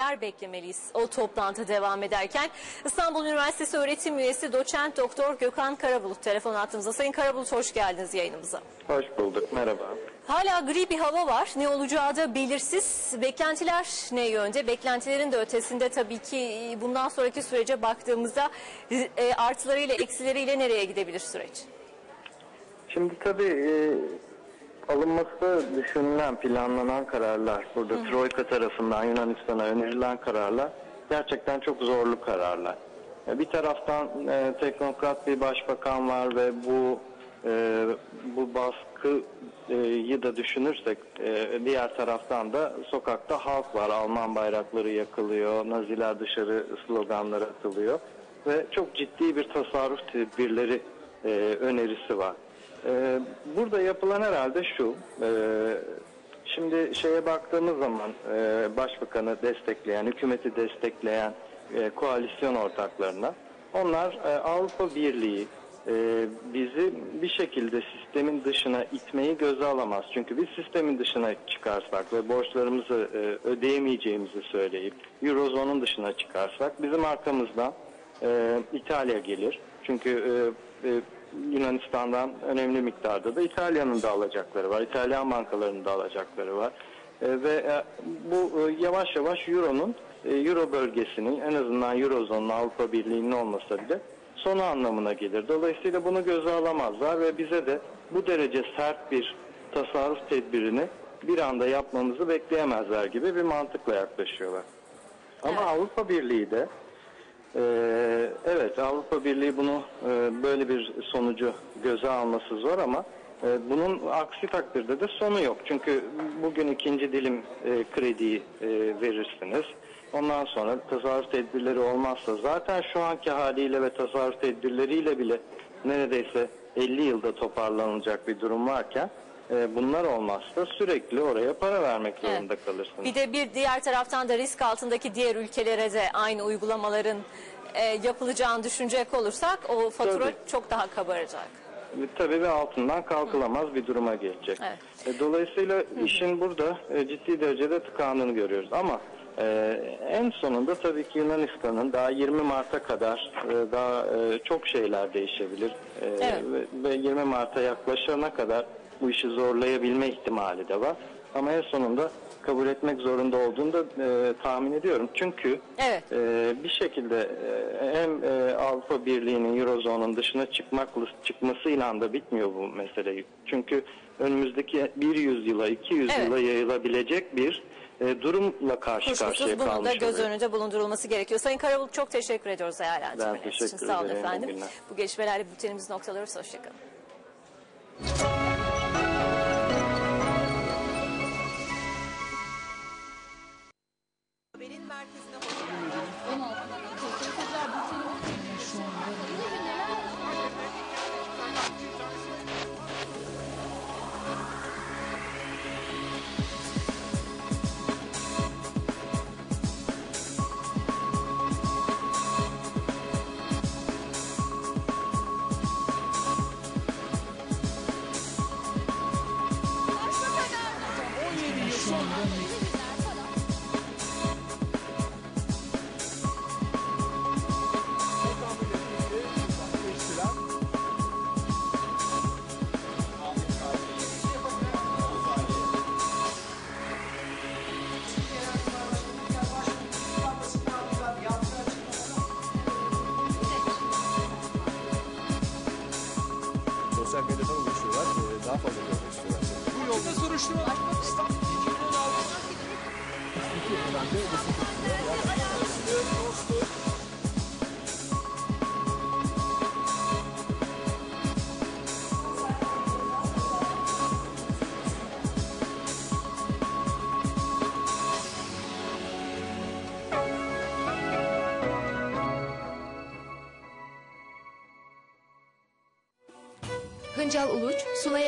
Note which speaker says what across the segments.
Speaker 1: Neler beklemeliyiz o toplantı devam ederken? İstanbul Üniversitesi öğretim üyesi doçent doktor Gökhan Karabulut telefon attığımızda. Sayın Karabulut hoş geldiniz yayınımıza.
Speaker 2: Hoş bulduk, merhaba.
Speaker 1: Hala gri bir hava var. Ne olacağı da belirsiz. Beklentiler ne yönde? Beklentilerin de ötesinde tabii ki bundan sonraki sürece baktığımızda e, artılarıyla eksileriyle nereye gidebilir süreç?
Speaker 2: Şimdi tabii e, alınması düşünülen, planlanan kararlar, burada Troika tarafından Yunanistan'a önerilen kararlar gerçekten çok zorlu kararlar. Bir taraftan e, teknokrat bir başbakan var ve bu e, bu baskıyı da düşünürsek e, diğer taraftan da sokakta halk var. Alman bayrakları yakılıyor, Naziler dışarı sloganları atılıyor ve çok ciddi bir tasarruf tedbirleri e, önerisi var. E, burada yapılan herhalde şu, e, şimdi şeye baktığımız zaman e, başbakanı destekleyen, hükümeti destekleyen koalisyon ortaklarına, onlar Avrupa Birliği bizi bir şekilde sistemin dışına itmeyi göze alamaz. Çünkü biz sistemin dışına çıkarsak ve borçlarımızı ödeyemeyeceğimizi söyleyip Eurozone'un dışına çıkarsak bizim arkamızdan İtalya gelir. Çünkü e, Yunanistan'dan önemli miktarda da İtalya'nın da alacakları var. İtalyan bankalarının da alacakları var. E, ve e, bu e, yavaş yavaş Euro'nun e, Euro bölgesinin en azından Eurozone'un Avrupa Birliği'nin olmasa bile sonu anlamına gelir. Dolayısıyla bunu göze alamazlar ve bize de bu derece sert bir tasarruf tedbirini bir anda yapmamızı bekleyemezler gibi bir mantıkla yaklaşıyorlar. Ama
Speaker 1: Evet.
Speaker 2: Avrupa Birliği de ee, evet Avrupa Birliği bunu e, böyle bir sonucu göze alması zor ama e, bunun aksi takdirde de sonu yok. Çünkü bugün ikinci dilim e, krediyi verirsiniz. Ondan sonra tasarruf tedbirleri olmazsa zaten şu anki haliyle ve tasarruf tedbirleriyle bile neredeyse 50 yılda toparlanacak bir durum varken e, bunlar olmazsa sürekli oraya para vermek zorunda kalırsınız.
Speaker 1: Bir de bir diğer taraftan da risk altındaki diğer ülkelere de aynı uygulamaların e, yapılacağını düşünecek olursak o fatura
Speaker 2: Tabii.
Speaker 1: çok daha kabaracak.
Speaker 2: Tabii ve altından kalkılamaz bir duruma gelecek.
Speaker 1: Evet.
Speaker 2: E, Dolayısıyla işin burada e, ciddi derecede tıkandığını görüyoruz. Ama e, en sonunda tabii ki Yunanistan'ın daha 20 Mart'a kadar e, daha e, çok şeyler değişebilir. E,
Speaker 1: Evet.
Speaker 2: ve, ve 20 Mart'a yaklaşana kadar bu işi zorlayabilme ihtimali de var. Ama en sonunda kabul etmek zorunda olduğunu da e, tahmin ediyorum. Çünkü
Speaker 1: Evet.
Speaker 2: ee, bir şekilde e, hem e, Avrupa Birliği'nin Eurozone'un dışına çıkmakla çıkmasıyla da bitmiyor bu mesele. Çünkü önümüzdeki bir yüzyıla, iki yüzyıla
Speaker 1: Evet.
Speaker 2: yayılabilecek bir e, durumla karşı karşıya
Speaker 1: Kuşkusuz bunun da
Speaker 2: kalmış
Speaker 1: göz
Speaker 2: oluyor.
Speaker 1: önünde bulundurulması gerekiyor. Sayın Karabulut çok teşekkür ediyoruz değerlendirmeleriniz için.
Speaker 2: teşekkür
Speaker 1: Sağ olun
Speaker 2: ederim,
Speaker 1: efendim. Bu gelişmelerle bültenimizi noktalıyoruz. Hoşçakalın.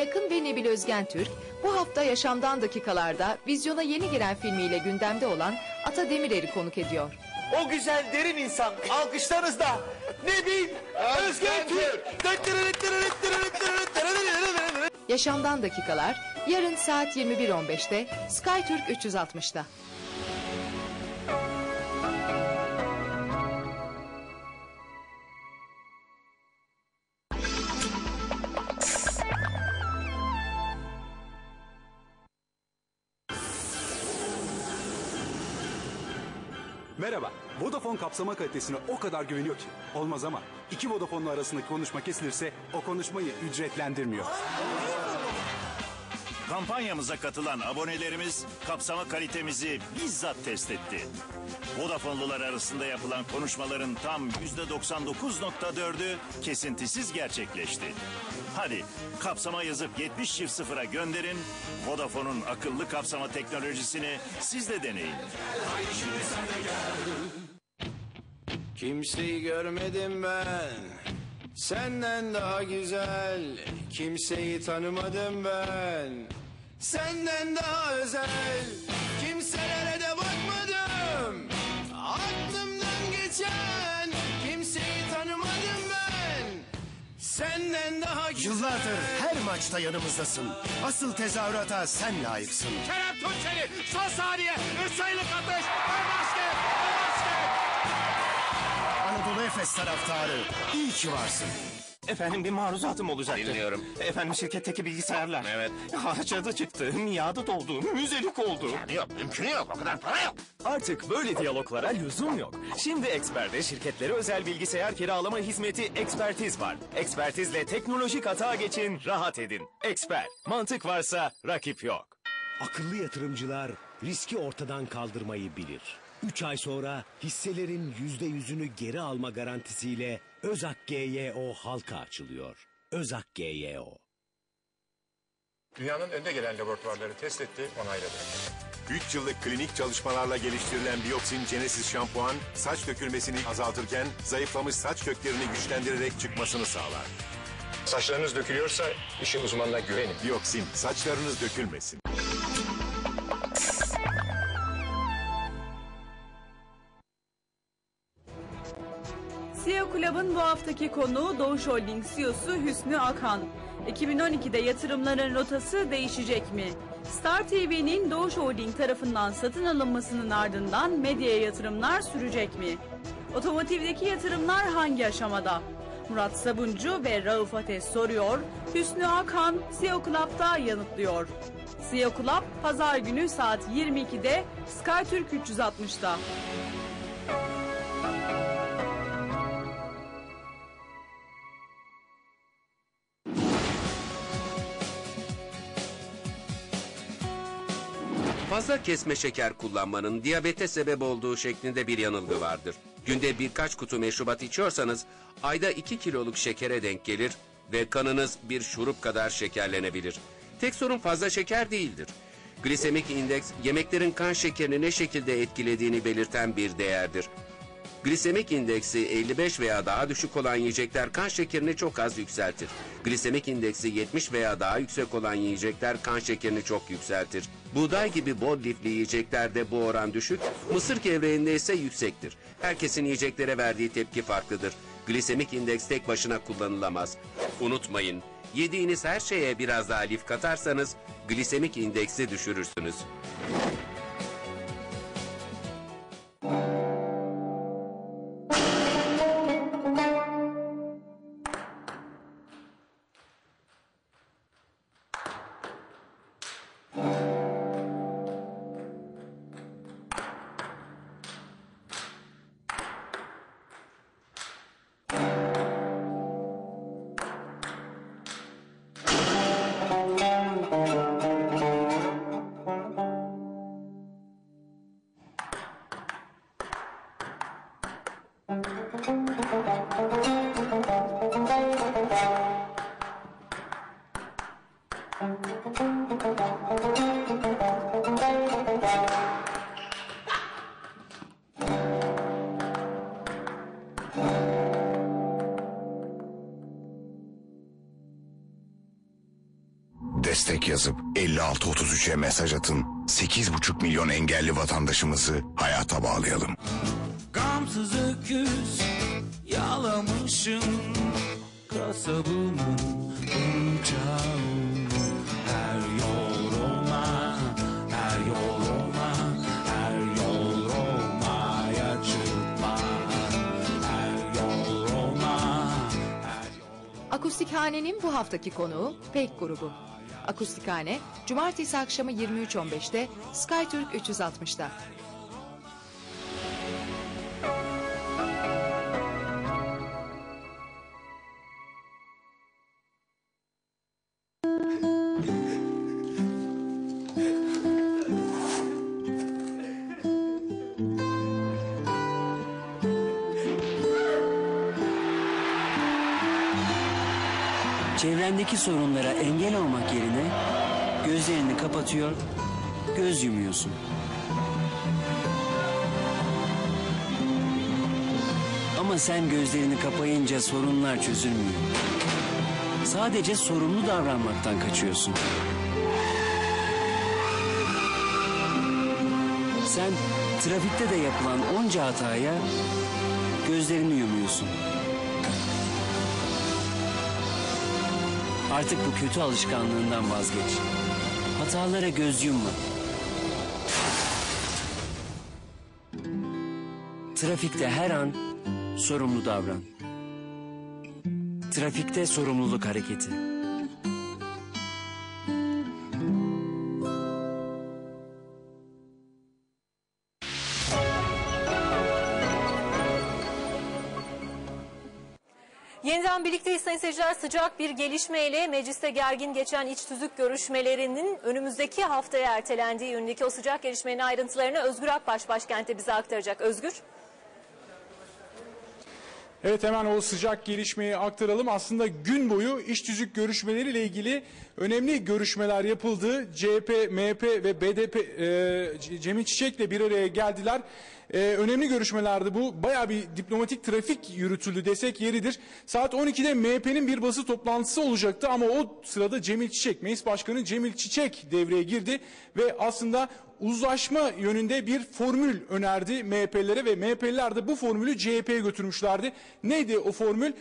Speaker 3: Akın ve Nebil Özgen Türk bu hafta Yaşamdan Dakikalar'da vizyona yeni giren filmiyle gündemde olan Ata Demirer'i konuk ediyor.
Speaker 4: O güzel derin insan alkışlarınızla Nebil Özgen Türk.
Speaker 3: Yaşamdan Dakikalar yarın saat 21.15'te SkyTürk 360'da.
Speaker 5: Merhaba. Vodafone kapsama kalitesine o kadar güveniyor ki. Olmaz ama iki Vodafone'lu arasındaki konuşma kesilirse o konuşmayı ücretlendirmiyor.
Speaker 6: Kampanyamıza katılan abonelerimiz kapsama kalitemizi bizzat test etti. Vodafone'lular arasında yapılan konuşmaların tam %99.4'ü kesintisiz gerçekleşti. Hadi kapsama yazıp 70 çift sıfıra gönderin. Vodafone'un akıllı kapsama teknolojisini siz de deneyin.
Speaker 7: Kimseyi görmedim ben Senden daha güzel Kimseyi tanımadım ben Senden daha özel Kimselere de bakmadım Aklımdan geçen Kimseyi tanımadım ben Senden daha güzel
Speaker 8: Yıllardır her maçta yanımızdasın. Asıl tezahürata sen layıksın.
Speaker 7: Kerem Tunçeri son saniye Üç sayılık atış Ve basket Ve basket
Speaker 8: Anadolu Efes taraftarı iyi ki varsın.
Speaker 9: Efendim bir maruzatım olacaktı. Dinliyorum. Efendim şirketteki bilgisayarlar. Evet. Harcadı çıktı, miadı doldu, müzelik oldu.
Speaker 8: Yok mümkün yok o kadar para yok.
Speaker 9: Artık böyle diyaloglara lüzum yok. Şimdi Expert'te şirketlere özel bilgisayar kiralama hizmeti Ekspertiz var. Ekspertizle teknolojik hata geçin, rahat edin. Expert, mantık varsa rakip yok.
Speaker 10: Akıllı yatırımcılar riski ortadan kaldırmayı bilir. 3 ay sonra hisselerin %100'ünü geri alma garantisiyle Özak GYO halka açılıyor. Özak GYO.
Speaker 11: Dünyanın önde gelen laboratuvarları test etti, onayladı.
Speaker 12: 3 yıllık klinik çalışmalarla geliştirilen Bioxin Genesis şampuan saç dökülmesini azaltırken zayıflamış saç köklerini güçlendirerek çıkmasını sağlar.
Speaker 11: Saçlarınız dökülüyorsa işin uzmanına güvenin.
Speaker 12: Bioxin saçlarınız dökülmesin.
Speaker 13: CEO Club'ın bu haftaki konuğu Doğuş Holding CEO'su Hüsnü Akan. 2012'de yatırımların rotası değişecek mi? Star TV'nin Doğuş Holding tarafından satın alınmasının ardından medyaya yatırımlar sürecek mi? Otomotivdeki yatırımlar hangi aşamada? Murat Sabuncu ve Rauf Ateş soruyor, Hüsnü Akan CEO Club'da yanıtlıyor. CEO Club pazar günü saat 22'de SkyTürk 360'da.
Speaker 14: Fazla kesme şeker kullanmanın diyabete sebep olduğu şeklinde bir yanılgı vardır. Günde birkaç kutu meşrubat içiyorsanız ayda 2 kiloluk şekere denk gelir ve kanınız bir şurup kadar şekerlenebilir. Tek sorun fazla şeker değildir. Glisemik indeks yemeklerin kan şekerini ne şekilde etkilediğini belirten bir değerdir. Glisemik indeksi 55 veya daha düşük olan yiyecekler kan şekerini çok az yükseltir. Glisemik indeksi 70 veya daha yüksek olan yiyecekler kan şekerini çok yükseltir. Buğday gibi bol lifli yiyeceklerde bu oran düşük, mısır gevreğinde ise yüksektir. Herkesin yiyeceklere verdiği tepki farklıdır. Glisemik indeks tek başına kullanılamaz. Unutmayın, yediğiniz her şeye biraz daha lif katarsanız glisemik indeksi düşürürsünüz.
Speaker 15: Destek yazıp 5633'e mesaj atın. 8,5 milyon engelli vatandaşımızı hayata bağlayalım.
Speaker 16: Gamsız öküz yalamışım yol Roma,
Speaker 3: Akustikhane'nin bu haftaki konuğu Pek grubu. Akustikhane, Cumartesi akşamı 23.15'te SkyTürk 360'da.
Speaker 17: Çevrendeki sorunlara engel olmak yerine gözlerini kapatıyor, göz yumuyorsun. Ama sen gözlerini kapayınca sorunlar çözülmüyor. Sadece sorumlu davranmaktan kaçıyorsun. Sen trafikte de yapılan onca hataya gözlerini yumuyorsun. Artık bu kötü alışkanlığından vazgeç. Hatalara göz yumma. Trafikte her an sorumlu davran. Trafikte sorumluluk hareketi.
Speaker 1: Yeniden birlikteyiz sayın seyirciler. Sıcak bir gelişmeyle mecliste gergin geçen iç tüzük görüşmelerinin önümüzdeki haftaya ertelendiği yönündeki o sıcak gelişmenin ayrıntılarını Özgür Akbaş başkente bize aktaracak. Özgür.
Speaker 18: Evet hemen o sıcak gelişmeyi aktaralım. Aslında gün boyu iş tüzük görüşmeleriyle ilgili önemli görüşmeler yapıldı. CHP, MHP ve BDP e, Cemil Çiçek'le bir araya geldiler. E, önemli görüşmelerdi bu. Bayağı bir diplomatik trafik yürütüldü desek yeridir. Saat 12'de MHP'nin bir basın toplantısı olacaktı ama o sırada Cemil Çiçek, Meclis Başkanı Cemil Çiçek devreye girdi ve aslında uzlaşma yönünde bir formül önerdi MHP'lilere ve MHP'liler de bu formülü CHP'ye götürmüşlerdi. Neydi o formül?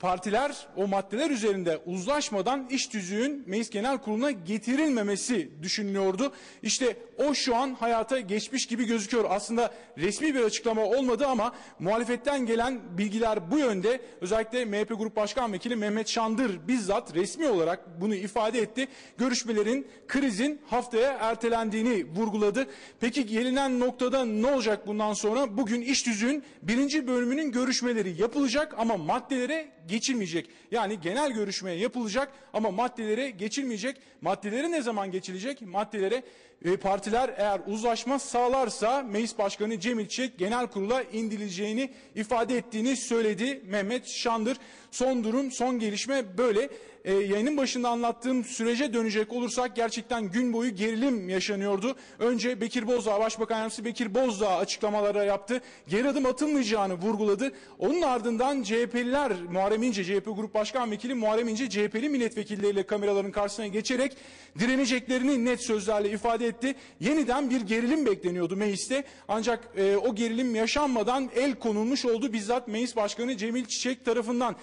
Speaker 18: Partiler o maddeler üzerinde uzlaşmadan iş tüzüğün Meclis Genel Kurulu'na getirilmemesi düşünülüyordu. İşte o şu an hayata geçmiş gibi gözüküyor. Aslında resmi bir açıklama olmadı ama muhalefetten gelen bilgiler bu yönde. Özellikle MHP Grup Başkan Vekili Mehmet Şandır bizzat resmi olarak bunu ifade etti. Görüşmelerin krizin haftaya ertelendiğini vurguladı. Peki gelinen noktada ne olacak bundan sonra? Bugün iş tüzüğün birinci bölümünün görüşmeleri yapılacak ama maddelere geçilmeyecek. Yani genel görüşmeye yapılacak ama maddelere geçilmeyecek. Maddelere ne zaman geçilecek? Maddelere e, partiler eğer uzlaşma sağlarsa Meclis Başkanı Cemil Çiçek genel kurula indirileceğini ifade ettiğini söyledi Mehmet Şandır. Son durum, son gelişme böyle. E, yayının başında anlattığım sürece dönecek olursak gerçekten gün boyu gerilim yaşanıyordu. Önce Bekir Bozdağ, Başbakan Yardımcısı Bekir Bozdağ açıklamalara yaptı. Geri adım atılmayacağını vurguladı. Onun ardından CHP'liler Muharrem İnce, CHP Grup Başkan Vekili Muharrem İnce CHP'li milletvekilleriyle kameraların karşısına geçerek direneceklerini net sözlerle ifade etti. Yeniden bir gerilim bekleniyordu mecliste. Ancak e, o gerilim yaşanmadan el konulmuş oldu bizzat meclis başkanı Cemil Çiçek tarafından.